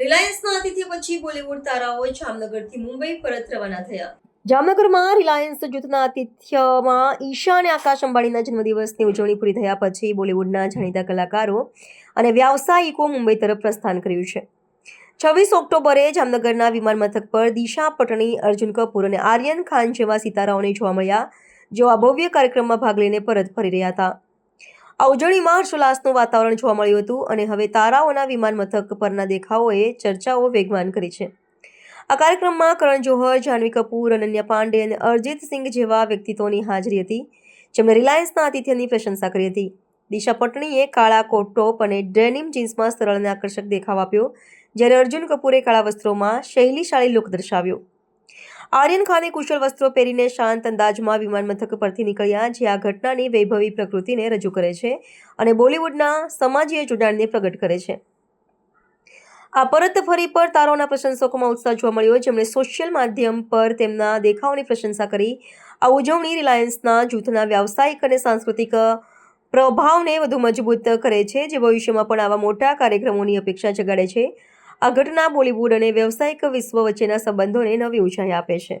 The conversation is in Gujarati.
રિલાયન્સના આતિથ્ય પછી બોલિવૂડ તારાઓ જામનગરથી મુંબઈ પરત રવાના થયા. જામનગરમાં રિલાયન્સ જૂથના આતિથ્યમાં ઈશા અને આકાશ અંબાણીના જન્મદિવસની ઉજવણી પૂરી થયા પછી બોલિવૂડના જાણીતા કલાકારો અને વ્યાવસાયિકો મુંબઈ તરફ પ્રસ્થાન કર્યું છે. છવ્વીસ ઓક્ટોબરે જામનગરના વિમાન મથક પર દિશા પટણી, અર્જુન કપૂર અને આર્યન ખાન જેવા સિતારાઓને જોવા મળ્યા, જેઓ આ ભવ્ય કાર્યક્રમમાં ભાગ લઈને પરત ફરી રહ્યા હતા. આ ઉજવણીમાં હર્ષોલ્લાસનું વાતાવરણ જોવા મળ્યું હતું અને હવે તારાઓના વિમાન મથક પરના દેખાવોએ ચર્ચાઓ વેગવાન કરી છે. આ કાર્યક્રમમાં કરણ જોહર જાહ્નવી કપૂર, અનન્યા પાંડે અને અરજીત સિંઘ જેવા વ્યક્તિત્વોની હાજરી હતી. જેમણે રિલાયન્સના આતિથ્યની પ્રશંસા કરી હતી. દિશા પટણીએ કાળા કોટ, ટોપ અને ડેનિમ જીન્સમાં સરળ અને આકર્ષક દેખાવ આપ્યો, જ્યારે અર્જુન કપૂરે કાળા વસ્ત્રોમાં શૈલીશાળી લુક દર્શાવ્યો. આર્યન ખાને કુશળ વસ્ત્રો પહેરીને શાંત અંદાજમાં વિમાન મથક પરથી નીકળ્યા, જે આ ઘટનાની વૈભવી પ્રકૃતિને રજૂ કરે છે અને બોલિવૂડના સમાજીય જોડાણને પ્રગટ કરે છે. આ પરત ફરી પર તારોના પ્રશંસકોમાં ઉત્સાહ જોવા મળ્યો જેમણે સોશિયલ માધ્યમ પર તેમના દેખાવની પ્રશંસા કરી. આ ઉજવણી રિલાયન્સના જૂથના વ્યાવસાયિક અને સાંસ્કૃતિક પ્રભાવને વધુ મજબૂત કરે છે, જે ભવિષ્યમાં પણ આવા મોટા કાર્યક્રમોની અપેક્ષા જગાડે છે. આ ઘટના બોલિવૂડ અને વ્યવસાયિક વિશ્વ વચ્ચેના સંબંધોને નવી ઊંચાઈ આપે છે.